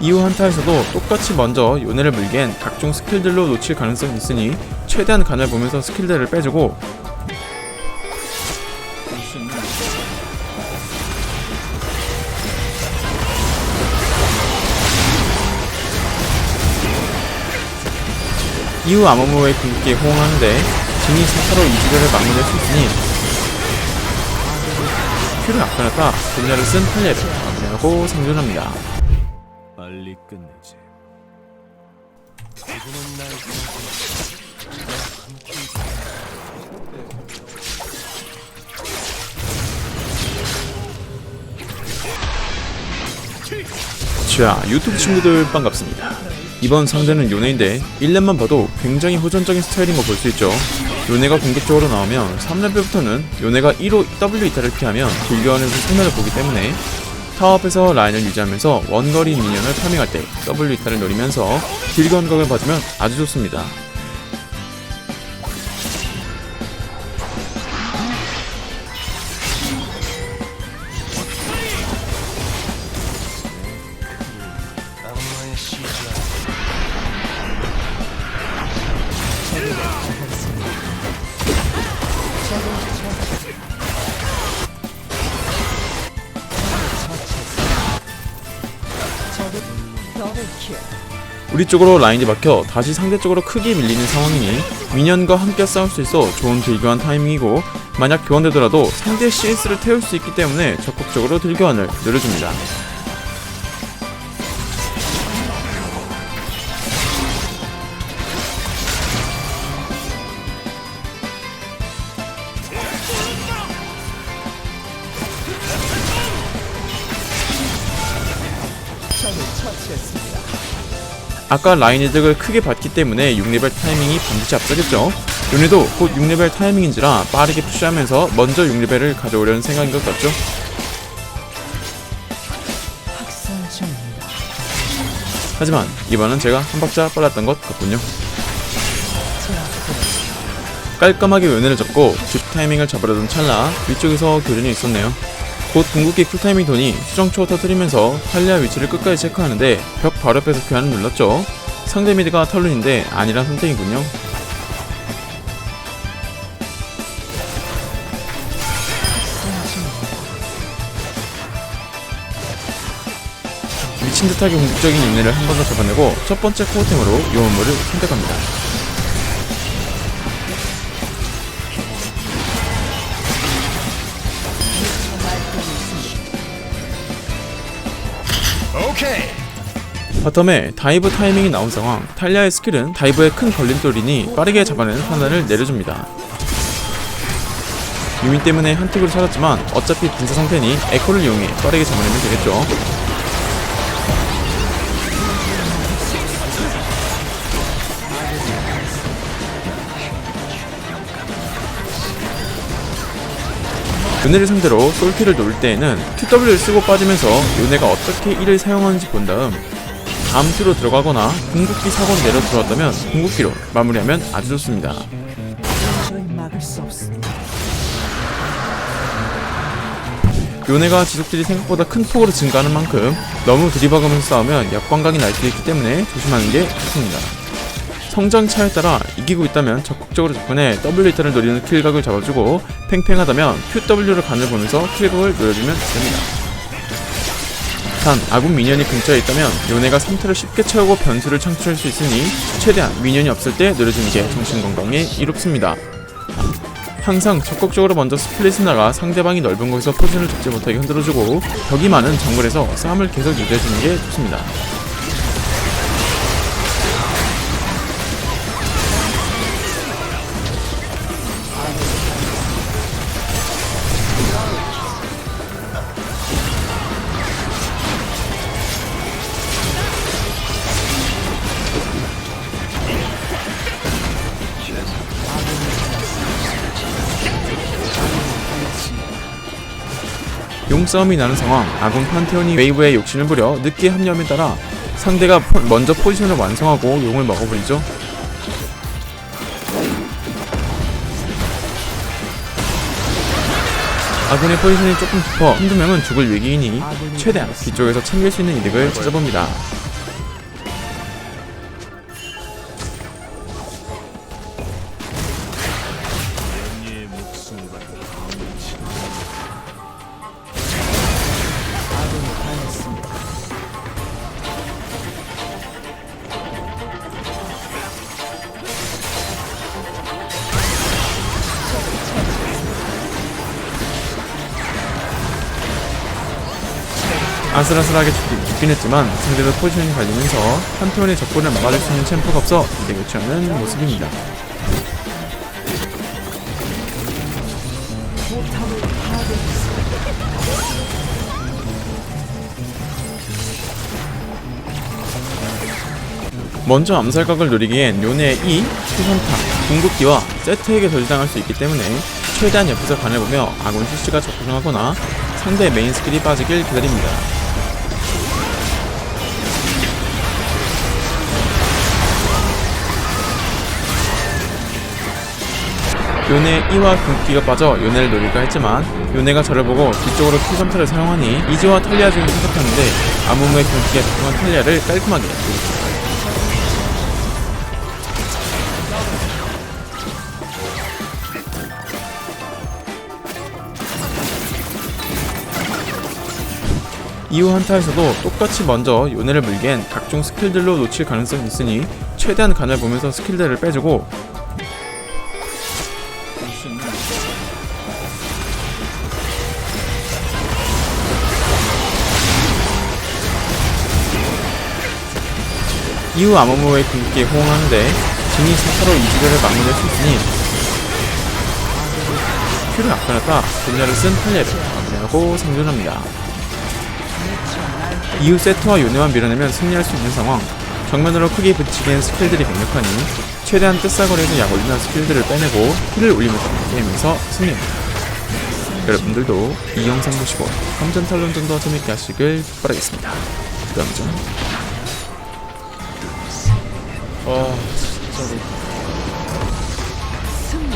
이후 한타에서도 똑같이 먼저 요네를 물기엔 각종 스킬들로 놓칠 가능성이 있으니 최대한 간을 보면서 스킬들을 빼주고 이후 아모모의 궁극기에 호응하는데 진이 사타로 이주를 마무리할 수 있으니 큐를 아껴놨다 분야를 쓴 탈레를 마무리하고 생존합니다. 자, 유튜브 친구들 반갑습니다. 이번 상대는 요네인데 1렙만 봐도 굉장히 호전적인 스타일인 거 볼 수 있죠. 요네가 공격적으로 나오면 3렙부터는 요네가 1호 W 이탈을 피하면 딜교환에서 손해를 보기 때문에 타워업에서 라인을 유지하면서 원거리 미니언을 파밍할 때 W 이탈을 노리면서 딜교환 각을 봐주면 아주 좋습니다. 우리 쪽으로 라인이 막혀 다시 상대 쪽으로 크게 밀리는 상황이니 미니언과 함께 싸울 수 있어 좋은 딜교환 타이밍이고 만약 교환되더라도 상대 CS를 태울 수 있기 때문에 적극적으로 딜교환을 노려줍니다. 아까 라인 이득을 크게 받기 때문에 6레벨 타이밍이 반드시 앞서겠죠. 요네도 곧 6레벨 타이밍인지라 빠르게 푸시하면서 먼저 6레벨을 가져오려는 생각인 것 같죠. 하지만 이번은 제가 한 박자 빨랐던 것 같군요. 깔끔하게 요네를 잡고 집 타이밍을 잡으려던 찰나 위쪽에서 교전이 있었네요. 곧 궁극기 쿨타이밍 돈이 수정초 터뜨리면서 탈리아 위치를 끝까지 체크하는데 벽 바로 옆에서 교환을 눌렀죠. 상대 미드가 탈룬인데 아니란 선택이군요. 미친 듯하게 공격적인 윤회를 한 번 더 잡아내고 첫 번째 코어템으로 요원물을 선택합니다. 바텀에 다이브 타이밍이 나온 상황. 탈리아의 스킬은 다이브에 큰 걸림돌이니 빠르게 잡아내는 판단을 내려줍니다. 유민 때문에 한특으로 찾았지만 어차피 분사 상태니 에코를 이용해 빠르게 잡아내면 되겠죠 요네를 상대로 솔킬을 노릴 때에는 QW를 쓰고 빠지면서 요네가 어떻게 이를 사용하는지 본 다음 다음 큐로 들어가거나 궁극기 사고로 내려 들어왔다면 궁극기로 마무리하면 아주 좋습니다. 요네가 지속딜이 생각보다 큰 폭으로 증가하는 만큼 너무 들이박으면서 싸우면 역광각이 날 수 있기 때문에 조심하는 게 좋습니다. 성장 차에 따라 이기고 있다면 적극적으로 접근해 W 히터를 노리는 킬각을 잡아주고 팽팽하다면 QW를 간을 보면서 킬각을 노려주면 됩니다. 단 아군 미니언이 근처에 있다면 요네가 3트를 쉽게 채우고 변수를 창출할 수 있으니 최대한 미니언이 없을 때 노려주는 게 정신건강에 이롭습니다. 항상 적극적으로 먼저 스플릿을 나가 상대방이 넓은 곳에서 포진을 잡지 못하게 흔들어주고 벽이 많은 정글에서 싸움을 계속 유지해주는 게 좋습니다. 용싸움이 나는 상황 아군 판테온이 웨이브에 욕심을 부려 늦게 합류함에 따라 상대가 포- 먼저 포지션을 완성하고 용을 먹어버리죠. 아군의 포지션이 조금 깊어 한두 명은 죽을 위기이니 최대한 뒤쪽에서 챙길 수 있는 이득을 찾아봅니다 아슬아슬하게 죽긴, 죽긴 했지만 상대도 포지션이 갈리면서 판테온의 적군을 막아줄 수 있는 챔프가 없어 이제 교체하는 모습입니다. 먼저 암살각을 노리기엔 요네의 E, 수선타, 궁극기와 세트에게 저지당할 수 있기 때문에 최대한 옆에서 간해보며 아군 CC가 적중하거나 상대의 메인 스킬이 빠지길 기다립니다. 요네 E와 궁극기가 빠져 요네를 노릴까 했지만 요네가 저를 보고 뒤쪽으로 킬선타를 사용하니 이즈와 탈리아 중에 선택하는데 아무무의 궁극기가 적중한 탈리아를 깔끔하게 노렸습니다. 이후 한타에서도 똑같이 먼저 요네를 물기엔 각종 스킬들로 놓칠 가능성이 있으니 최대한 간을 보면서 스킬들을 빼주고 이후 아모모의 궁극기에 호응하는데 진이 사타로 이지를 마무리할 수 있으니 큐를 아껴놨다 분야를 쓴 탈레를 마무리하고 생존합니다. 이후 세트와 요네만 밀어내면 승리할 수 있는 상황 정면으로 크게 붙이기엔 스킬들이 강력하니 최대한 뜻사거리에서 약 올리는 스킬들을 빼내고 킬을 올리면서 게임에서 승리합니다. 여러분들도 이 영상 보시고 함전 탈론전 더 재밌게 하시길 바라겠습니다. 그럼 좀. 와 진짜로 승리.